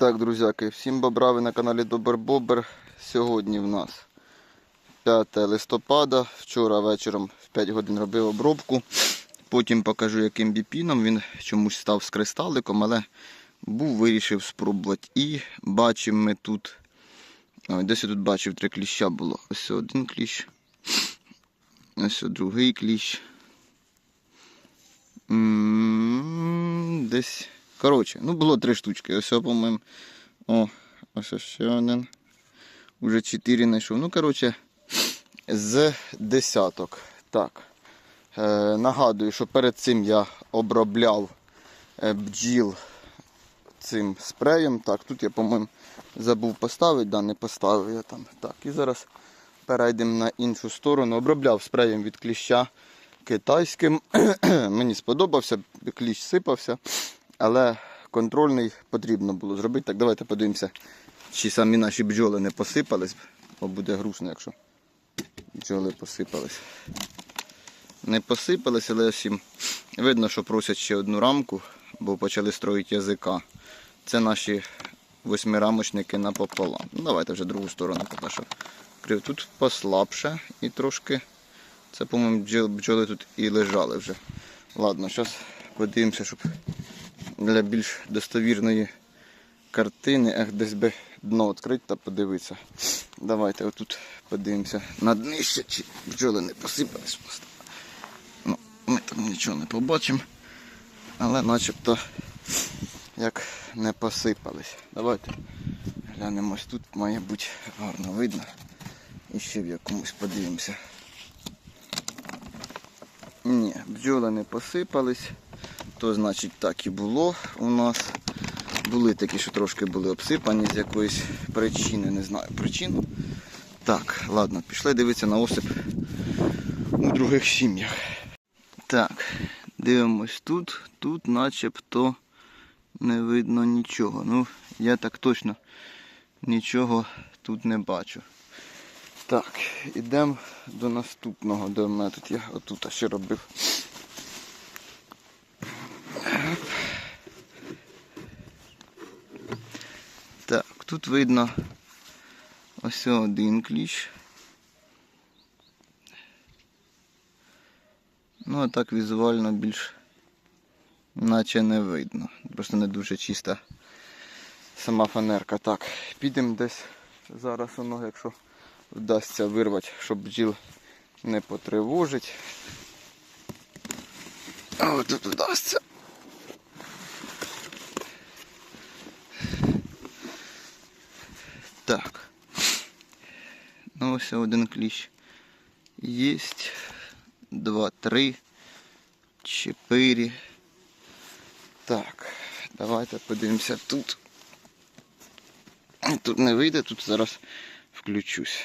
Так, друзяки, всім бобра, ви на каналі Добер Бобер. Сьогодні в нас 5 листопада. Вчора вечором в 5 годин робив обробку. Потім покажу, яким біпіном. Він чомусь став з кристаликом, але був вирішив спробувати. І бачимо ми тут. Ой, десь я тут бачив три кліща було. Ось один кліщ. Ось другий кліщ. Десь. Коротше, ну було три штучки. Ось, по-моєму. О, ось ще один. Уже чотири знайшов. Ну, коротше, з десяток. Так. Е, нагадую, що перед цим я обробляв е, бджіл цим спреєм. Так, тут я, по-моєму, забув поставити, да, не поставив я там. Так, і зараз перейдемо на іншу сторону. Обробляв спреєм від кліща китайським. Мені сподобався, кліщ сипався, але контрольний потрібно було зробити. Так, давайте подивимося, чи самі наші бджоли не посипались, бо буде грустно, якщо бджоли посипались. Не посипались, але всім видно, що просять ще одну рамку, бо почали строїти язика. Це наші восьмирамочники напополам. Ну, давайте вже другу сторону поки тут послабше і трошки. Це, по-моєму, бджоли тут і лежали вже. Ладно, зараз подивимося, щоб для більш достовірної картини, ех, десь би дно відкрити та подивитися. Давайте отут подивимося на днище, чи бджоли не посипались. Ну, ми там нічого не побачимо, але начебто як не посипались. Давайте глянемо, ось тут має бути гарно видно. І ще в якомусь подивимося. Ні, бджоли не посипались. То значить так і було у нас. Були такі, що трошки були обсипані з якоїсь причини, не знаю причину. Так, ладно, пішли дивитися на осип у других сім'ях. Так, дивимось тут. Тут начебто не видно нічого. Ну, я так точно нічого тут не бачу. Так, ідемо до наступного, де в мене тут я отут ще робив. Так, тут видно ось один кліщ. Ну, а так візуально більш наче не видно. Просто не дуже чиста сама фанерка. Так, підемо десь зараз воно, якщо вдасться вирвати, щоб бджіл не потривожить. От тут вдасться. Так. Ну ось один кліщ. Єсть. Два, три, чотири. Так, давайте подивимося тут. Тут не вийде, тут зараз включусь.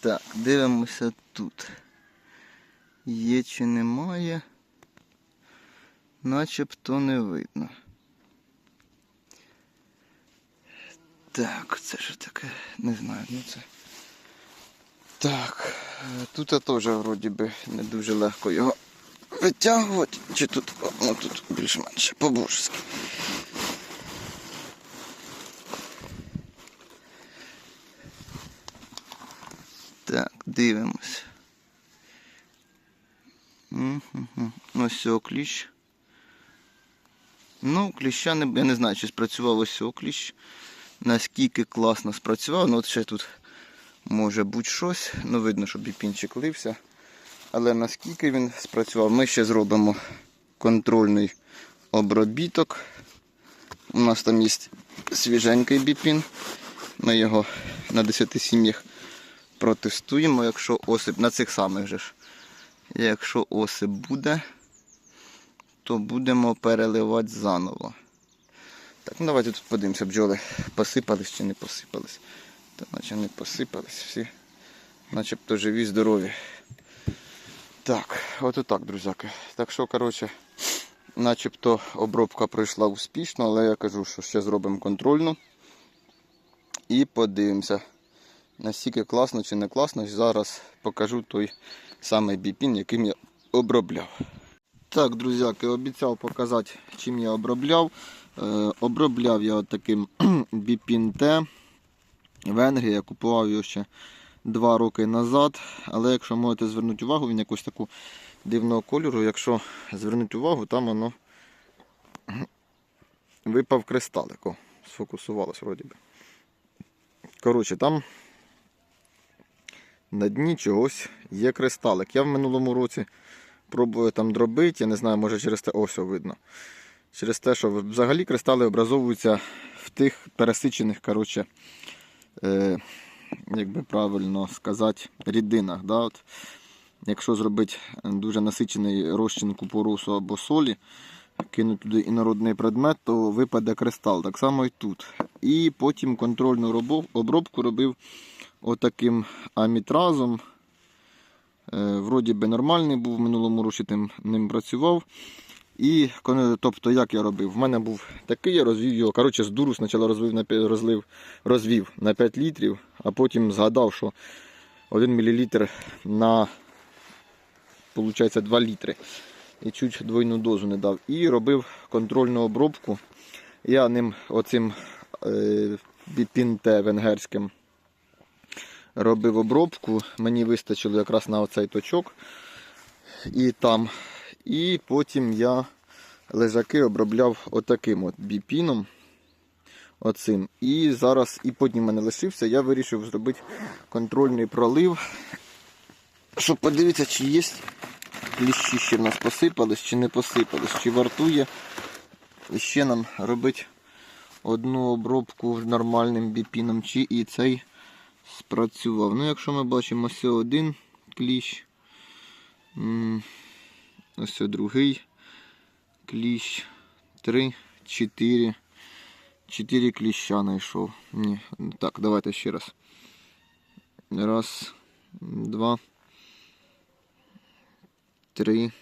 Так, дивимося тут. Є чи немає. Начебто не видно. Так, це що таке? Не знаю, ну це. Так, тут теж вроді би не дуже легко його витягувати. Чи тут, ну тут більш-менш по-божески. Так, дивимось. Ось цього кліщ. Ну, кліща не, я не знаю, чи спрацював ось цього кліщ. Наскільки класно спрацював. Ну от ще тут може бути щось. Ну, видно, що біпінчик лився. Але наскільки він спрацював, ми ще зробимо контрольний обробіток. У нас там є свіженький біпін. Ми його на 10 сім'ях протестуємо, якщо осип на цих самих же ж. Якщо осип буде, то будемо переливати заново. Так, ну давайте тут подивимося, бджоли посипались чи не посипались. Та наче не посипались всі. Начебто живі, здорові. Так, от отак, друзяки. Так що, коротше, начебто обробка пройшла успішно, але я кажу, що ще зробимо контрольну. І подивимося, наскільки класно чи не класно. Зараз покажу той самий біпін, яким я обробляв. Так, друзяки, обіцяв показати, чим я обробляв. Е, обробляв я таким біпін-Т. Венгрія купував його ще два роки назад. Але якщо можете звернути увагу, він якось таку дивного кольору. Якщо звернути увагу, там воно випав кристалик. О, сфокусувалось вроді би. Коротше, там на дні чогось є кристалик. Я в минулому році пробую там дробити, я не знаю, може через те ось видно. Через те, що взагалі кристали образовуються в тих пересичених, коротше, е, як би правильно сказати, рідинах. Да? От, якщо зробити дуже насичений розчин купоросу або солі, кинути туди інородний предмет, то випаде кристал. Так само і тут. І потім контрольну обробку робив отаким амітразом. Е, вроді би нормальний був в минулому році тим ним працював. І тобто, як я робив? В мене був такий, я розвів його. Коротше, з дуру спочатку розвив на розлив, розвів на 5 літрів, а потім згадав, що 1 мл на виходить, 2 літри. І чуть двойну дозу не дав. І робив контрольну обробку. Я ним оцим е, біпін-Т венгерським робив обробку. Мені вистачило якраз на оцей точок. І там. І потім я лежаки обробляв отаким от біпіном. Оцим. І зараз, і потім мене лишився, я вирішив зробити контрольний пролив. Щоб подивитися, чи є кліщі ще в нас посипались, чи не посипались, чи вартує ще нам робити одну обробку нормальним біпіном, чи і цей спрацював. Ну, якщо ми бачимо ось один кліщ, ось другий кліщ, три, чотири. Чотири кліща знайшов. Ні, так, давайте ще раз. Раз, два, три,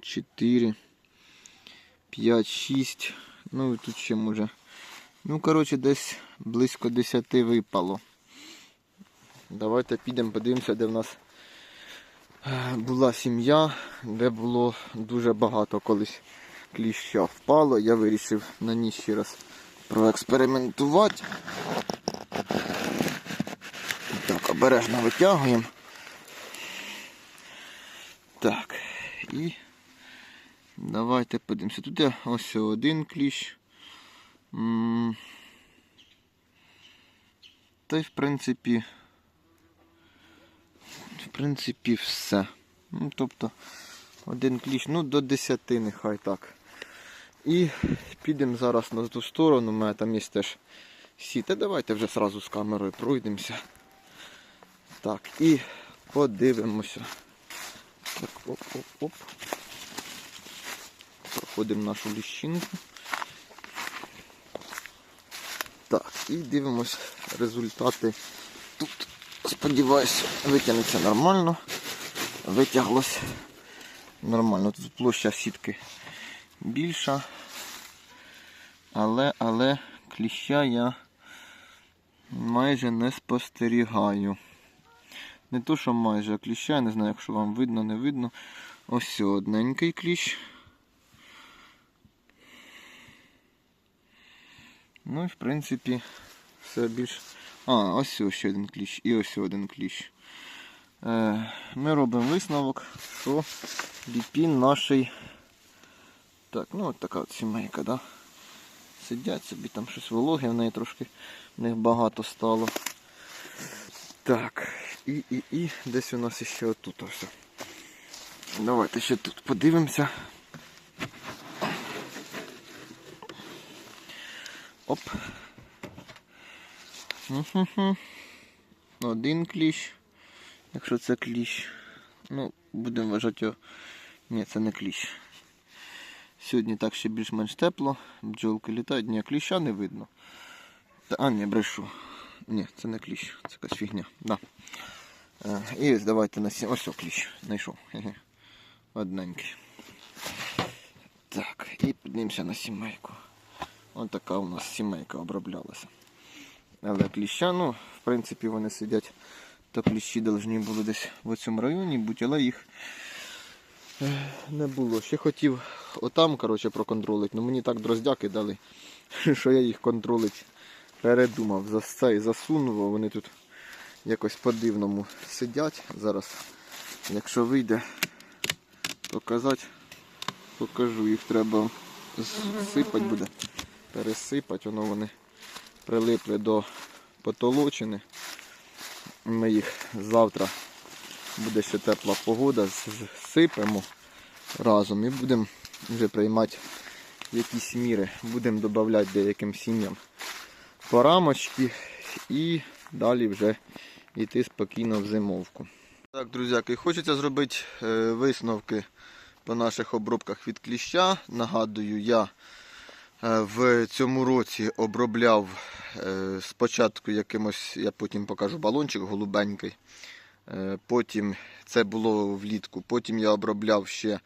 чотири, п'ять, шість. Ну і тут ще може. Ну, коротше, десь близько 10 випало. Давайте підемо, подивимося, де в нас була сім'я, де було дуже багато колись кліща впало. Я вирішив на ній ще раз проекспериментувати. Так, обережно витягуємо. Так, і давайте подивимося. Тут є ось один кліщ. Та й в принципі. Принципі, все. Ну, тобто, один кліщ, ну до 10 нехай так. І підемо зараз на ту сторону, у мене там є теж сіти. Давайте вже зразу з камерою пройдемося. Так, і подивимося. Так, оп-оп-оп. Проходимо нашу ліщинку. Так, і дивимось результати. Тут, сподіваюся, витягнеться нормально. Витяглось нормально. Тут площа сітки більша. Але, але кліща я майже не спостерігаю. Не то, що майже, а кліща, я не знаю, якщо вам видно, не видно. Ось одненький кліщ. Ну і в принципі все більш. А, ось ще один кліщ і ось один кліщ. Е, ми робимо висновок, що біпін наший. Так, ну от така от сімейка, да? Сидять собі, там щось вологе, в неї трошки в них багато стало. Так, і, і, і десь у нас ще отут ось. Давайте ще тут подивимося. Оп. Один кліщ. Якщо це кліщ. Ну, будемо вважати його. Ні, це не кліщ. Сьогодні так ще більш-менш тепло. Бджолки літають, ні, кліща не видно. Та, а, ні, брешу. Ні, це не кліщ, це якась фігня. Да. Е, і ось давайте на сім. Ось о, кліщ. Знайшов. Одненький. Так, і піднімемося на сімейку. Ось така у нас сімейка оброблялася. Але кліща, ну, в принципі, вони сидять, то кліщі повинні були десь в цьому районі але їх е, не було. Ще хотів отам, коротше, проконтролить. Ну мені так дроздяки дали, що я їх контролить передумав. За це і засунув, вони тут якось по-дивному сидять. Зараз, якщо вийде, показати, покажу. Їх треба сипати буде. Пересипати, воно вони прилипли до потолочини. Ми їх завтра буде ще тепла погода, сипемо разом і будемо вже приймати якісь міри. Будемо додавати деяким сім'ям по рамочки і далі вже йти спокійно в зимовку. Так, друзяки, хочеться зробити е, висновки по наших обробках від кліща. Нагадую, я в цьому році обробляв е, спочатку якимось, я потім покажу балончик голубенький. Е, Потім це було влітку. Потім я обробляв ще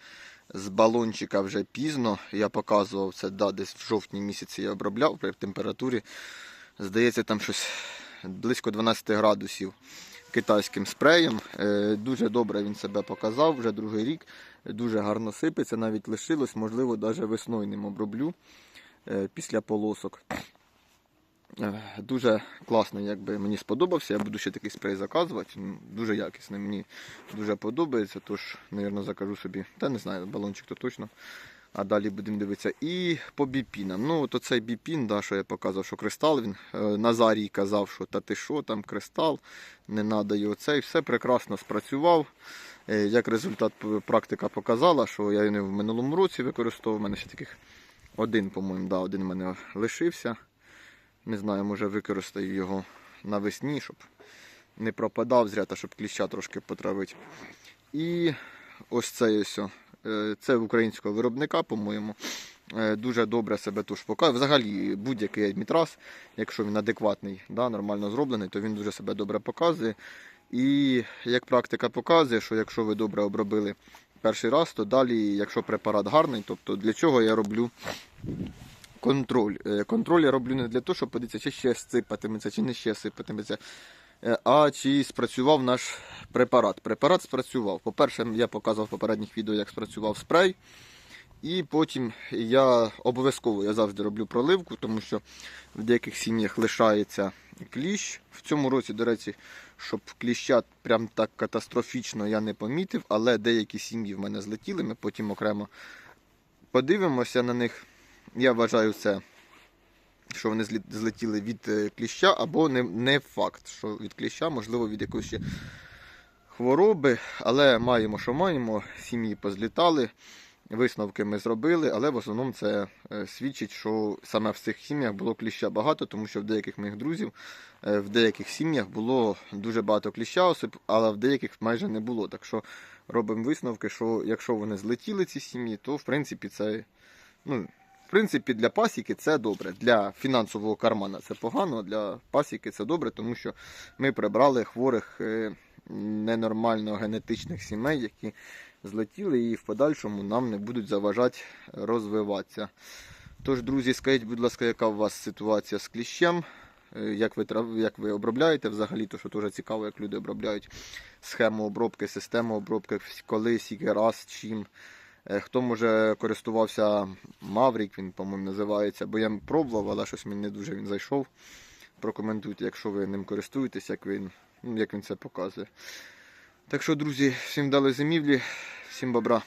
з балончика вже пізно. Я показував це да, десь в жовтні місяці я обробляв при температурі. Здається, там щось близько 12 градусів китайським спреєм. Е, Дуже добре він себе показав, вже другий рік. Дуже гарно сипеться, навіть лишилось, можливо, навіть весною ним оброблю е, після полосок. Е, Дуже класно, якби мені сподобався. Я буду ще такий спрей заказувати. Дуже якісний, мені дуже подобається. Тож, мабуть, закажу собі. Та не знаю, балончик то точно. А далі будемо дивитися. І по біпінам. Ну, от оцей біпін, да, що я показував, що кристал. Він е, Назарій казав, що та ти що, там кристал, не треба його цей. Все прекрасно спрацював. Е, Як результат, практика показала, що я його в минулому році використовував. У мене ще таких один, по-моєму, да, один в мене лишився. Не знаю, може використаю його навесні, щоб не пропадав зря, та щоб кліща трошки потравити. І ось цей ось. е, Це українського виробника, по-моєму. Е, Дуже добре себе туш показує. Взагалі будь-який мітрас, якщо він адекватний, да, нормально зроблений, то він дуже себе добре показує. І як практика показує, що якщо ви добре обробили перший раз, то далі, якщо препарат гарний, тобто для чого я роблю контроль. Е, Контроль я роблю не для того, щоб подивитися, чи ще сипатиметься, чи не ще сипатиметься, е, а чи спрацював наш препарат. Препарат спрацював. По-перше, я показував в попередніх відео, як спрацював спрей. І потім я обов'язково я завжди роблю проливку, тому що в деяких сім'ях лишається кліщ. В цьому році, до речі, щоб кліща прям так катастрофічно я не помітив, але деякі сім'ї в мене злетіли, ми потім окремо подивимося на них. Я вважаю це, що вони злетіли від е, кліща, або не, не факт, що від кліща, можливо, від якоїсь ще хвороби. Але маємо, що маємо. Сім'ї позлітали, висновки ми зробили, але в основному це е, свідчить, що саме в цих сім'ях було кліща багато, тому що в деяких моїх друзів, е, в деяких сім'ях було дуже багато кліща, осип, але в деяких майже не було. Так що робимо висновки, що якщо вони злетіли ці сім'ї, то в принципі це. Ну, в принципі, для пасіки це добре. Для фінансового кармана це погано, а для пасіки це добре, тому що ми прибрали хворих е, ненормально генетичних сімей, які злетіли і в подальшому нам не будуть заважати розвиватися. Тож, друзі, скажіть, будь ласка, яка у вас ситуація з кліщем? Е, Як ви, як ви обробляєте взагалі, то що дуже цікаво, як люди обробляють схему обробки, систему обробки, коли, скільки раз, чим. Е, Хто може користувався Маврік, він, по-моєму, називається, бо я пробував, але щось мені не дуже він зайшов. Прокоментуйте, якщо ви ним користуєтесь, як він, ну, як він це показує. Так що, друзі, всім дали зимівлі, всім бобра.